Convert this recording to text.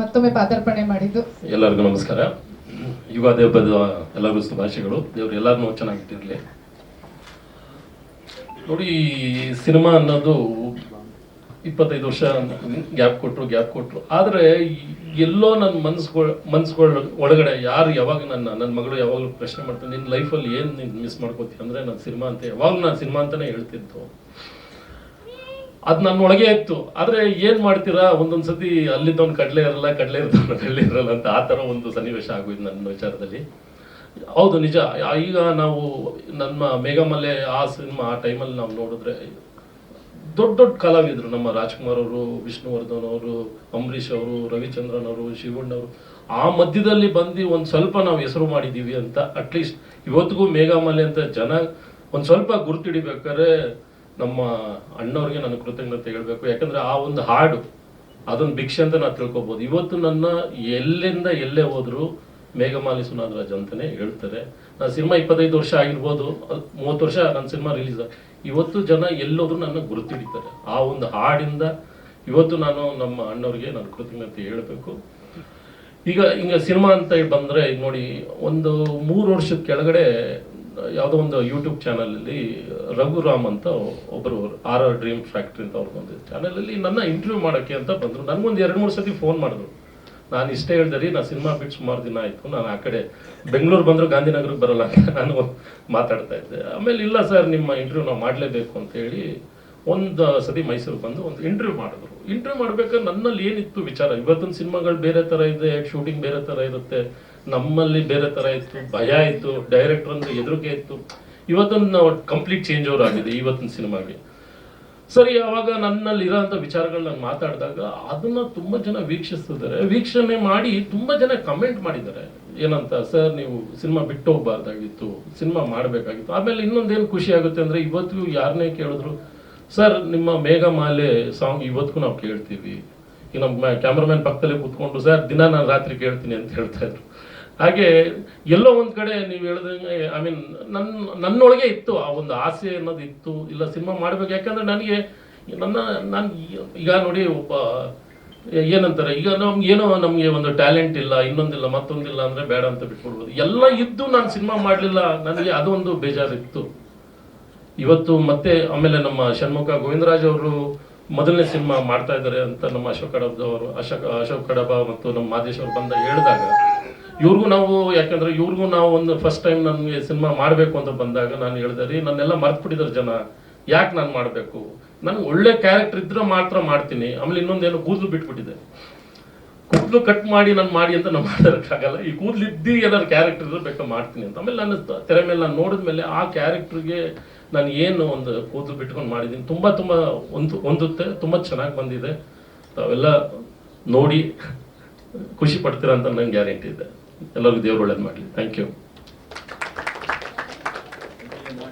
ಮತ್ತೊಮ್ಮೆ ಪಾದಾರ್ಪಣೆ ಮಾಡಿದ್ದು. ಎಲ್ಲರಿಗೂ ನಮಸ್ಕಾರ. ಯುಗಾದಿ ಹಬ್ಬದ ಎಲ್ಲರಿಗೂ ಶುಭಾಶಯಗಳು. ದೇವ್ರು ಎಲ್ಲರನ್ನೂ ಚೆನ್ನಾಗಿಟ್ಟಿರಲಿ. ನೋಡಿ ಸಿನಿಮಾ ಅನ್ನೋದು ಇಪ್ಪತ್ತೈದು ವರ್ಷ ಗ್ಯಾಪ್ ಕೊಟ್ಟರು ಗ್ಯಾಪ್ ಕೊಟ್ಟರು ಆದರೆ ಎಲ್ಲೋ ನನ್ನ ಮನ್ಸುಗಳ ಮನ್ಸುಗಳ ಒಳಗಡೆ ಯಾರು ಯಾವಾಗ ನನ್ನ ನನ್ನ ಮಗಳು ಯಾವಾಗಲೂ ಪ್ರಶ್ನೆ ಮಾಡ್ತೀನಿ ನಿನ್ನ ಲೈಫಲ್ಲಿ ಏನು ನೀನು ಮಿಸ್ ಮಾಡ್ಕೋತೀನಿ ಅಂದರೆ ನನ್ನ ಸಿನಿಮಾ ಅಂತ, ಯಾವಾಗಲೂ ನಾನು ಸಿನಿಮಾ ಅಂತಲೇ ಹೇಳ್ತಿದ್ದು. ಅದು ನನ್ನೊಳಗೆ ಇತ್ತು. ಆದರೆ ಏನು ಮಾಡ್ತೀರಾ? ಒಂದೊಂದು ಸತಿ ಅಲ್ಲಿದ್ದವನ್ ಕಡಲೆ ಇರಲ್ಲ, ಕಡಲೆ ಇರ್ತಾವ ಕಡಲೆ ಇರಲ್ಲ ಅಂತ ಆ ಥರ ಒಂದು ಸನ್ನಿವೇಶ ಆಗೋಯ್ತು ನನ್ನ ವಿಚಾರದಲ್ಲಿ. ಹೌದು, ನಿಜ. ಈಗ ನಾವು ನಮ್ಮ ಮೇಘಮಲೆ ಆ ಸಿನಿಮಾ ಆ ಟೈಮಲ್ಲಿ ನಾವು ನೋಡಿದ್ರೆ ದೊಡ್ಡ ದೊಡ್ಡ ಕಲಾವಿದರು. ನಮ್ಮ ರಾಜ್ಕುಮಾರ್ ಅವರು, ವಿಷ್ಣುವರ್ಧನ್ ಅವರು, ಅಂಬರೀಷ್ ಅವರು, ರವಿಚಂದ್ರನ್ ಅವರು, ಶಿವಣ್ಣ ಅವರು. ಆ ಮಧ್ಯದಲ್ಲಿ ಬಂದು ಒಂದು ಸ್ವಲ್ಪ ನಾವು ಹೆಸರು ಮಾಡಿದ್ದೀವಿ ಅಂತ, ಅಟ್ಲೀಸ್ಟ್ ಇವತ್ತಿಗೂ ಮೇಘಮಲೆ ಅಂತ ಜನ ಒಂದು ಸ್ವಲ್ಪ ಗುರುತಿಡಿಬೇಕಾದ್ರೆ ನಮ್ಮ ಅಣ್ಣವ್ರಿಗೆ ನಾನು ಕೃತಜ್ಞತೆ ಹೇಳ್ಬೇಕು. ಯಾಕಂದ್ರೆ ಆ ಒಂದು ಹಾಡು, ಅದೊಂದು ಭಿಕ್ಷೆ ಅಂತ ನಾನು ತಿಳ್ಕೊಬೋದು. ಇವತ್ತು ನನ್ನ ಎಲ್ಲಿಂದ ಎಲ್ಲೇ ಹೋದರೂ ಮೇಘಮಾಲಿ ಸುನಾದ್ರಾಜ್ ಅಂತಾನೆ ಹೇಳ್ತಾರೆ. ನಾನು ಸಿನಿಮಾ ಇಪ್ಪತ್ತೈದು ವರ್ಷ ಆಗಿರ್ಬೋದು ಮೂವತ್ತು ವರ್ಷ ನನ್ನ ಸಿನಿಮಾ ರಿಲೀಸ್ ಇವತ್ತು ಜನ ಎಲ್ಲೋದ್ರು ನನ್ನ ಗುರುತಿಡಿತಾರೆ. ಆ ಒಂದು ಹಾಡಿಂದ ಇವತ್ತು ನಾನು ನಮ್ಮ ಅಣ್ಣವ್ರಿಗೆ ನಾನು ಕೃತಜ್ಞತೆ ಹೇಳಬೇಕು. ಈಗ ಈಗ ಸಿನಿಮಾ ಅಂತ ಬಂದ್ರೆ, ಈಗ ನೋಡಿ, ಒಂದು ಮೂರು ವರ್ಷದ ಕೆಳಗಡೆ ಯಾವುದೋ ಒಂದು ಯೂಟ್ಯೂಬ್ ಚಾನಲಲ್ಲಿ ರಘುರಾಮ್ ಅಂತ ಒಬ್ಬರು ಆರ್ ಆರ್ ಡ್ರೀಮ್ ಫ್ಯಾಕ್ಟ್ರಿ ಅಂತ ಅವ್ರು ಒಂದು ಚಾನಲಲ್ಲಿ ನನ್ನ ಇಂಟರ್ವ್ಯೂ ಮಾಡೋಕ್ಕೆ ಅಂತ ಬಂದರು. ನನಗೊಂದು ಎರಡು ಮೂರು ಸತಿ ಫೋನ್ ಮಾಡಿದ್ರು. ನಾನು ಇಷ್ಟೇ ಹೇಳಿದೆ, ರೀ ನಾನು ಸಿನಿಮಾ ಬಿಟ್ಟು ಸುಮಾರು ದಿನ ಆಯಿತು. ನಾನು ಆ ಕಡೆ ಬೆಂಗಳೂರು ಬಂದರೂ, ಗಾಂಧಿನಗರಕ್ಕೆ ಬರೋಲ್ಲ ಅಂತ ನಾನು ಮಾತಾಡ್ತಾ ಇದ್ದೆ. ಆಮೇಲೆ ಇಲ್ಲ ಸರ್, ನಿಮ್ಮ ಇಂಟರ್ವ್ಯೂ ನಾವು ಮಾಡಲೇಬೇಕು ಅಂತ ಹೇಳಿ ಒಂದು ಸತಿ ಮೈಸೂರು ಬಂದು ಒಂದು ಇಂಟರ್ವ್ಯೂ ಮಾಡಿದ್ರು. ಇಂಟರ್ವ್ಯೂ ಮಾಡ್ಬೇಕಾದ್ರೆ ನನ್ನಲ್ಲಿ ಏನಿತ್ತು ವಿಚಾರ? ಇವತ್ತಿನ ಸಿನಿಮಾಗಳು ಬೇರೆ ಥರ ಇದೆ ಶೂಟಿಂಗ್ ಬೇರೆ ಥರ ಇರುತ್ತೆ. ನಮ್ಮಲ್ಲಿ ಬೇರೆ ಥರ ಇತ್ತು, ಭಯ ಇತ್ತು ಡೈರೆಕ್ಟರ್ ಅಂದ್ರೆ ಹೆದರಿಕೆ ಇತ್ತು. ಇವತ್ತೊಂದು ಕಂಪ್ಲೀಟ್ ಚೇಂಜ್ ಓವರ್ ಆಗಿದೆ ಇವತ್ತಿನ ಸಿನಿಮಾಗೆ. ಸರಿ ಅವಾಗ ನನ್ನಲ್ಲಿ ಇರೋಂಥ ವಿಚಾರಗಳು ನಾನು ಮಾತಾಡಿದಾಗ ಅದನ್ನ ತುಂಬಾ ಜನ ವೀಕ್ಷಿಸ್ತಿದ್ದಾರೆ. ವೀಕ್ಷಣೆ ಮಾಡಿ ತುಂಬಾ ಜನ ಕಮೆಂಟ್ ಮಾಡಿದ್ದಾರೆ. ಏನಂತ, ಸರ್, ನೀವು ಸಿನಿಮಾ ಬಿಟ್ಟು ಹೋಗ್ಬಾರ್ದಾಗಿತ್ತು, ಸಿನಿಮಾ ಮಾಡಬೇಕಾಗಿತ್ತು. ಆಮೇಲೆ ಇನ್ನೊಂದೇನು ಖುಷಿ ಆಗುತ್ತೆ ಅಂದ್ರೆ ಇವತ್ತಿಗೂ ಯಾರನ್ನೇ ಕೇಳಿದ್ರು, ಸರ್, ನಿಮ್ಮ ಮೇಘಮಾಲೆ ಸಾಂಗ್ ಇವತ್ತಿಗೂ ನಾವು ಕೇಳ್ತೀವಿ. ಈಗ ನಮ್ಮ ಕ್ಯಾಮ್ರಾಮನ್ ಪಕ್ಕದಲ್ಲೇ ಕೂತ್ಕೊಂಡು, ಸರ್, ದಿನ ನಾನು ರಾತ್ರಿ ಕೇಳ್ತೀನಿ ಅಂತ ಹೇಳ್ತಾ ಇದ್ರು. ಹಾಗೆ ಎಲ್ಲೋ ಒಂದು ಕಡೆ ನೀವು ಹೇಳ್ದಂಗೆ ಐ ಮೀನ್ ನನ್ನ ನನ್ನೊಳಗೆ ಇತ್ತು ಆ ಒಂದು ಆಸೆ ಅನ್ನೋದು ಇತ್ತು. ಇಲ್ಲ, ಸಿನಿಮಾ ಮಾಡ್ಬೇಕು. ಯಾಕಂದ್ರೆ ನನಗೆ ನನ್ನ, ನಾನು ಈಗ ನೋಡಿ, ಒಬ್ಬ, ಏನಂತಾರೆ, ಈಗ ನಮ್ಗೆ ಏನೋ ನಮಗೆ ಒಂದು ಟ್ಯಾಲೆಂಟ್ ಇಲ್ಲ, ಇನ್ನೊಂದಿಲ್ಲ, ಮತ್ತೊಂದಿಲ್ಲ ಅಂದ್ರೆ ಬೇಡ ಅಂತ ಬಿಟ್ಕೊಡ್ಬೋದು ಎಲ್ಲ ಇದ್ದು ನಾನು ಸಿನಿಮಾ ಮಾಡಲಿಲ್ಲ, ನನಗೆ ಅದೊಂದು ಬೇಜಾರಿತ್ತು. ಇವತ್ತು ಮತ್ತೆ ಆಮೇಲೆ ನಮ್ಮ ಷಣ್ಮುಖ ಗೋವಿಂದರಾಜ್ ಅವರು ಮೊದಲನೇ ಸಿನಿಮಾ ಮಾಡ್ತಾ ಇದ್ದಾರೆ ಅಂತ ನಮ್ಮ ಅಶೋಕ್ ಕಡಬ ಅವರು, ಅಶೋಕ್ ಅಶೋಕ್ ಕಡಬ ಮತ್ತು ನಮ್ಮ ಮಾದೇಶ್ ಅವರು ಬಂದ ಹೇಳಿದಾಗ ಇವ್ರಿಗೂ ನಾವು ಯಾಕಂದ್ರೆ ಇವ್ರಿಗೂ ನಾವು ಒಂದು ಫಸ್ಟ್ ಟೈಮ್ ನನಗೆ ಸಿನಿಮಾ ಮಾಡಬೇಕು ಅಂತ ಬಂದಾಗ ನಾನು ಹೇಳಿದೆ, ರೀ ನನ್ನೆಲ್ಲ ಮರ್ತ್ಬಿಟ್ಟಿದ್ದಾರೆ ಜನ, ಯಾಕೆ ನಾನು ಮಾಡಬೇಕು? ನನಗೆ ಒಳ್ಳೆ ಕ್ಯಾರೆಕ್ಟರ್ ಇದ್ರೆ ಮಾತ್ರ ಮಾಡ್ತೀನಿ, ಆಮೇಲೆ ಇನ್ನೊಂದೇನು ಕೂದಲು ಬಿಟ್ಬಿಟ್ಟಿದೆ. ಕೂದಲು ಕಟ್ ಮಾಡಿ ನಾನು ಮಾಡಿ ಅಂತ ನಾನು ಮಾಡೋಕ್ಕಾಗಲ್ಲ ಈ ಕೂದಲು ಇದ್ದು ಏನಾದ್ರು ಕ್ಯಾರೆಕ್ಟರ್ ಇದ್ರೆ ಬೇಕಾದ್ರೆ ಮಾಡ್ತೀನಿ ಅಂತ. ಆಮೇಲೆ ನಾನು ತೆರೆ ಮೇಲೆ ನಾನು ನೋಡಿದ್ಮೇಲೆ ಆ ಕ್ಯಾರೆಕ್ಟರ್ಗೆ ನಾನು ಏನು ಒಂದು ಕೂದಲು ಬಿಟ್ಕೊಂಡು ಮಾಡಿದ್ದೀನಿ ತುಂಬ ತುಂಬ ಒಂದು ಹೊಂದುತ್ತೆ ತುಂಬ ಚೆನ್ನಾಗಿ ಬಂದಿದೆ. ತಾವೆಲ್ಲ ನೋಡಿ. ಖುಷಿ ಪಡ್ತೀರಾ ಅಂತ ನಂಗೆ ಗ್ಯಾರಂಟಿ ಇದೆ. ಎಲ್ಲರಿಗೂ ದೇವ್ರು ಒಳ್ಳೇದು ಮಾಡಲಿ. Thank you